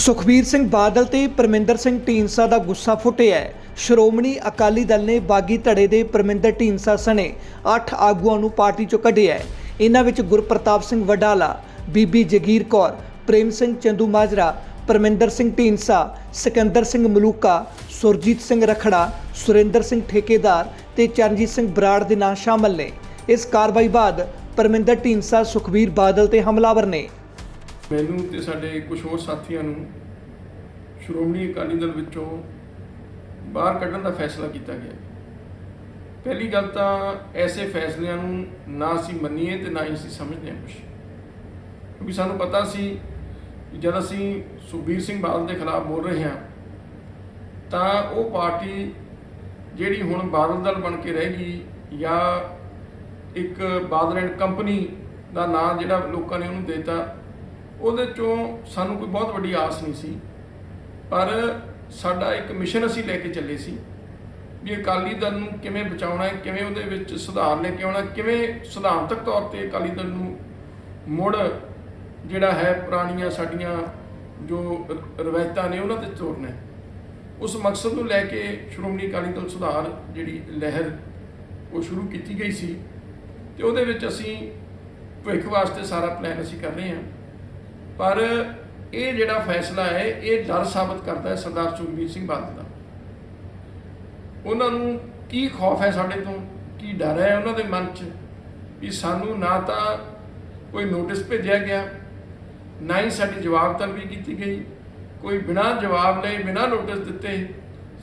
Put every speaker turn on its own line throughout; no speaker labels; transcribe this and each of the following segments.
ਸੁਖਬੀਰ ਸਿੰਘ ਬਾਦਲ ਤੇ ਪਰਮਿੰਦਰ ਸਿੰਘ ਢੀਂਡਸਾ ਦਾ ਗੁੱਸਾ ਫੁੱਟਿਆ ਹੈ। ਸ਼੍ਰੋਮਣੀ ਅਕਾਲੀ ਦਲ ਨੇ ਬਾਗੀ ਧੜੇ ਦੇ ਪਰਮਿੰਦਰ ਢੀਂਡਸਾ ਸਣੇ 8 ਆਗੂਆਂ ਨੂੰ ਪਾਰਟੀ ਚੋਂ ਕੱਢਿਆ ਹੈ। ਇਹਨਾਂ ਵਿੱਚ ਗੁਰਪ੍ਰਤਾਪ ਸਿੰਘ ਵਡਾਲਾ, ਬੀਬੀ ਜਗੀਰ ਕੌਰ, ਪ੍ਰੇਮ ਸਿੰਘ ਚੰਦੂ ਮਾਜਰਾ ਪਰਮਿੰਦਰ ਸਿੰਘ ਢੀਂਡਸਾ, ਸਿਕੰਦਰ ਸਿੰਘ ਮਲੂਕਾ, ਸੁਰਜੀਤ ਸਿੰਘ ਰਖੜਾ, ਸੁਰਿੰਦਰ ਸਿੰਘ ਠੇਕੇਦਾਰ ਤੇ ਚਰਨਜੀਤ ਸਿੰਘ ਬਰਾੜ ਦੇ ਨਾਂ ਸ਼ਾਮਲ ਨੇ ਇਸ ਕਾਰਵਾਈ ਬਾਅਦ ਪਰਮਿੰਦਰ ਢੀਂਡਸਾ, ਸੁਖਬੀਰ ਬਾਦਲ ਤੇ ਹਮਲਾਵਰ ਨੇ
ਮੈਨੂੰ ਤੇ ਸਾਡੇ ਕੁਝ ਹੋਰ ਸਾਥੀਆਂ ਨੂੰ ਸ਼੍ਰੋਮਣੀ ਅਕਾਲੀ ਦਲ ਵਿੱਚੋਂ ਬਾਹਰ ਕੱਢਣ ਦਾ ਫੈਸਲਾ ਕੀਤਾ ਗਿਆ। ਪਹਿਲੀ ਗੱਲ ਤਾਂ ਐਸੇ ਫੈਸਲਿਆਂ ਨੂੰ ਨਾ ਅਸੀਂ ਮੰਨੀਏ ਤੇ ਨਾ ਹੀ ਅਸੀਂ ਸਮਝਦੇ ਹਾਂ ਕੁਛ। ਕਿਉਂਕਿ ਸਾਨੂੰ ਪਤਾ ਸੀ ਜਦ ਅਸੀਂ ਸੁਖਬੀਰ ਸਿੰਘ ਬਾਦਲ ਦੇ ਖਿਲਾਫ ਬੋਲ ਰਹੇ ਹਾਂ, ਤਾਂ ਉਹ ਪਾਰਟੀ ਜਿਹੜੀ ਹੁਣ ਬਾਦਲ ਦਲ ਬਣ ਕੇ ਰਹਿ ਗਈ ਜਾਂ ਇੱਕ ਬਾਦਲ ਐਂਡ ਕੰਪਨੀ ਦਾ ਨਾਂ ਜਿਹੜਾ ਲੋਕਾਂ ਨੇ ਉਹਨੂੰ ਦਿੱਤਾ ਉਹਦੇ ਚੋਂ ਸਾਨੂੰ ਕੋਈ ਬਹੁਤ ਵੱਡੀ ਆਸ ਨਹੀਂ ਸੀ। ਪਰ ਸਾਡਾ ਇੱਕ ਮਿਸ਼ਨ ਅਸੀਂ ਲੈ ਕੇ ਚੱਲੇ ਸੀ ਵੀ ਅਕਾਲੀ ਦਲ ਨੂੰ ਕਿਵੇਂ ਬਚਾਉਣਾ ਹੈ, ਕਿਵੇਂ ਉਹਦੇ ਵਿੱਚ ਸੁਧਾਰ ਲੈ ਕੇ ਆਉਣਾ ਕਿਵੇਂ ਸਿਧਾਂਤਕ ਤੌਰ ਤੇ ਅਕਾਲੀ ਦਲ ਨੂੰ ਮੁੜ ਜਿਹੜਾ ਹੈ ਪੁਰਾਣੀਆਂ ਸਾਡੀਆਂ ਜੋ ਰਵਾਇਤਾਂ ਨੇ ਉਹਨਾਂ ਤੇ ਤੋਰਨਾ ਉਸ ਮਕਸਦ ਨੂੰ ਲੈ ਕੇ ਸ਼੍ਰੋਮਣੀ ਅਕਾਲੀ ਦਲ ਸੁਧਾਰ ਜਿਹੜੀ ਲਹਿਰ ਉਹ ਸ਼ੁਰੂ ਕੀਤੀ ਗਈ ਸੀ ਤੇ ਉਹਦੇ ਵਿੱਚ ਅਸੀਂ ਭਵਿੱਖ ਵਾਸਤੇ ਸਾਰਾ ਪਲਾਨ ਅਸੀਂ ਕਰ ਰਹੇ ਹਾਂ। ਪਰ ਇਹ ਜਿਹੜਾ ਫੈਸਲਾ ਹੈ, ਇਹ ਡਰ ਸਾਬਤ ਕਰਦਾ ਹੈ ਸਰਦਾਰ ਸੁਖਬੀਰ ਸਿੰਘ ਬਾਦਲ ਦਾ। ਉਹਨਾਂ ਨੂੰ ਕੀ ਖੌਫ ਹੈ ਸਾਡੇ ਤੋਂ, ਕੀ ਡਰ ਹੈ ਉਹਨਾਂ ਦੇ ਮਨ 'ਚ ਵੀ ਸਾਨੂੰ ਨਾ ਤਾਂ ਕੋਈ ਨੋਟਿਸ ਭੇਜਿਆ ਗਿਆ, ਨਾ ਹੀ ਸਾਡੀ ਜਵਾਬ ਤਲਬੀ ਕੀਤੀ ਗਈ। ਕੋਈ ਬਿਨਾਂ ਜਵਾਬ ਲਏ, ਬਿਨਾਂ ਨੋਟਿਸ ਦਿੱਤੇ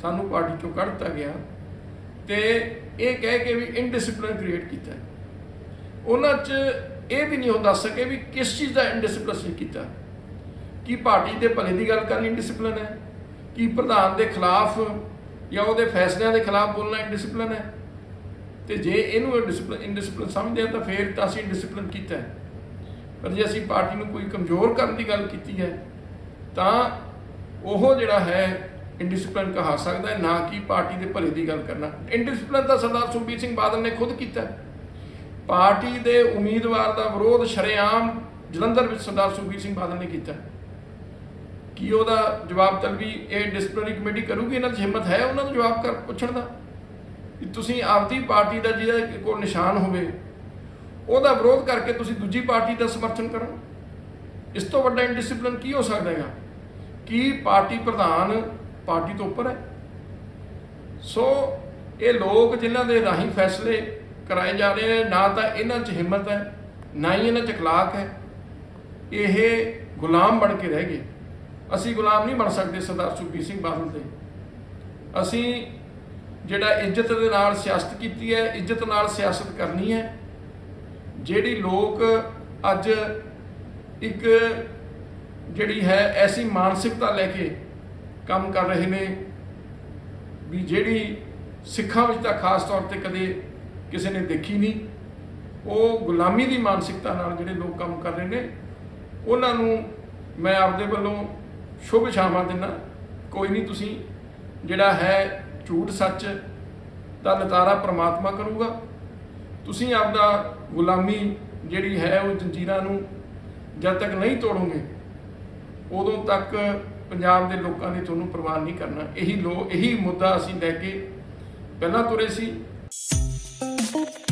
ਸਾਨੂੰ ਪਾਰਟੀ ਚੋਂ ਕੱਢ ਦਿੱਤਾ ਗਿਆ ਤੇ ਇਹ ਕਹਿ ਕੇ ਵੀ ਇਨਡਿਸਪਲਿਨ ਕ੍ਰੀਏਟ ਕੀਤਾ ਉਹਨਾਂ 'ਚ ਇਹ ਵੀ ਨਹੀਂ ਉਹ ਦੱਸ ਸਕੇ ਵੀ ਕਿਸ ਚੀਜ਼ ਦਾ ਇਨਡਿਸਪਲਿਨ ਕੀਤਾ। ਕੀ ਪਾਰਟੀ ਦੇ ਭਲੇ ਦੀ ਗੱਲ ਕਰਨੀ ਇਨਡਿਸਪਲਿਨ ਹੈ? ਕੀ ਪ੍ਰਧਾਨ ਦੇ ਖਿਲਾਫ ਜਾਂ ਉਹਦੇ ਫੈਸਲਿਆਂ ਦੇ ਖਿਲਾਫ ਬੋਲਣਾ ਇਨਡਿਸਪਲਿਨ ਹੈ? ਤੇ ਜੇ ਇਹਨੂੰ ਡਿਸਪਲਿਨ ਇਨਡਿਸਪਲਿਨ ਸਮਝਦੇ ਆ ਤਾਂ ਫੇਰ ਤਾਂ ਅਸੀਂ ਡਿਸਪਲਿਨ ਕੀਤਾ ਪਰ ਜੇ ਅਸੀਂ ਪਾਰਟੀ ਨੂੰ ਕੋਈ ਕਮਜ਼ੋਰ ਕਰਨ ਦੀ ਗੱਲ ਕੀਤੀ ਹੈ, ਤਾਂ ਉਹ ਜਿਹੜਾ ਹੈ ਇਨਡਿਸਪਲਿਨ ਕਹਾ ਸਕਦਾ ਹੈ, ਨਾ ਕਿ ਪਾਰਟੀ ਦੇ ਭਲੇ ਦੀ ਗੱਲ ਕਰਨਾ। ਇਨਡਿਸਪਲਿਨ ਤਾਂ ਸਰਦਾਰ ਸੁਖਬੀਰ ਸਿੰਘ ਬਾਦਲ ਨੇ ਖੁਦ ਕੀਤਾ ਪਾਰਟੀ ਦੇ ਉਮੀਦਵਾਰ ਦਾ ਵਿਰੋਧ ਸ਼ਰੇਆਮ ਜਲੰਧਰ ਵਿੱਚ ਸਰਦਾਰ ਸੁਖਬੀਰ ਸਿੰਘ ਬਾਦਲ ਨੇ ਕੀਤਾ। ਕੀ ਉਹਦਾ ਜਵਾਬ ਤਲਬੀ ਇਹ ਡਿਸਪਲਿਨਰੀ ਕਮੇਟੀ ਕਰੂਗੀ, ਇਹਨਾਂ ਦੀ ਹਿੰਮਤ ਹੈ ਉਹਨਾਂ ਨੂੰ ਜਵਾਬ ਕਰ ਪੁੱਛਣ ਦਾ? ਕਿ ਤੁਸੀਂ ਆਪਦੀ ਪਾਰਟੀ ਦਾ ਜਿਹਦਾ ਕੋਲ ਨਿਸ਼ਾਨ ਹੋਵੇ, ਉਹਦਾ ਵਿਰੋਧ ਕਰਕੇ ਤੁਸੀਂ ਦੂਜੀ ਪਾਰਟੀ ਦਾ ਸਮਰਥਨ ਕਰੋ। ਇਸ ਤੋਂ ਵੱਡਾ ਇਨਡਿਸਪਲਿਨ ਕੀ ਹੋ ਸਕਦਾ ਹੈਗਾ? ਕੀ ਪਾਰਟੀ ਪ੍ਰਧਾਨ ਪਾਰਟੀ ਤੋਂ ਉੱਪਰ ਹੈ? ਸੋ ਇਹ ਲੋਕ ਜਿਨ੍ਹਾਂ ਦੇ ਰਾਹੀਂ ਫੈਸਲੇ ਕਰਾਏ ਜਾ ਰਹੇ ਨੇ, ਨਾ ਤਾਂ ਇਹਨਾਂ 'ਚ ਹਿੰਮਤ ਹੈ, ਨਾ ਹੀ ਇਹਨਾਂ 'ਚ ਅਖਲਾਕ ਹੈ। ਇਹ ਗੁਲਾਮ ਬਣ ਕੇ ਰਹਿ ਗਏ। ਅਸੀਂ ਗੁਲਾਮ ਨਹੀਂ ਬਣ ਸਕਦੇ ਸਰਦਾਰ ਸੁਖਬੀਰ ਸਿੰਘ ਬਾਦਲ ਦੇ। ਅਸੀਂ ਜਿਹੜਾ ਇੱਜ਼ਤ ਦੇ ਨਾਲ ਸਿਆਸਤ ਕੀਤੀ ਹੈ, ਇੱਜ਼ਤ ਨਾਲ ਸਿਆਸਤ ਕਰਨੀ ਹੈ। ਜਿਹੜੀ ਲੋਕ ਅੱਜ ਇੱਕ ਜਿਹੜੀ ਹੈ, ਐਸੀ ਮਾਨਸਿਕਤਾ ਲੈ ਕੇ ਕੰਮ ਕਰ ਰਹੇ ਨੇ, ਵੀ ਜਿਹੜੀ ਸਿੱਖਾਂ ਵਿੱਚ ਤਾਂ ਖਾਸ ਤੌਰ ਤੇ ਕਦੇ ਕਿਸੇ ਨੇ ਦੇਖੀ ਨਹੀਂ। ਉਹ ਗੁਲਾਮੀ ਦੀ ਮਾਨਸਿਕਤਾ ਨਾਲ ਜਿਹੜੇ ਲੋਕ ਕੰਮ ਕਰ ਰਹੇ ਨੇ, ਉਹਨਾਂ ਨੂੰ ਮੈਂ ਆਪਦੇ ਵੱਲੋਂ ਸ਼ੁਭ ਛਾਵਾਂ ਦਿੰਦਾ। ਕੋਈ ਨਹੀਂ, ਤੁਸੀਂ ਜਿਹੜਾ ਹੈ ਝੂਠ ਸੱਚ ਦਾ ਨਤਾਰਾ ਪ੍ਰਮਾਤਮਾ ਕਰੂਗਾ। ਤੁਸੀਂ ਆਪਦਾ ਗੁਲਾਮੀ ਜਿਹੜੀ ਹੈ ਉਹ ਜੰਜੀਰਾਂ ਨੂੰ ਜਦ ਤੱਕ ਨਹੀਂ ਤੋੜੋਗੇ, ਉਦੋਂ ਤੱਕ ਪੰਜਾਬ ਦੇ ਲੋਕਾਂ ਨੇ ਤੁਹਾਨੂੰ ਪ੍ਰਵਾਨ ਨਹੀਂ ਕਰਨਾ। ਇਹੀ ਲੋ ਇਹੀ ਮੁੱਦਾ ਅਸੀਂ ਲੈ ਕੇ ਪਹਿਲਾਂ ਤੁਰੇ ਸੀ। Thank you.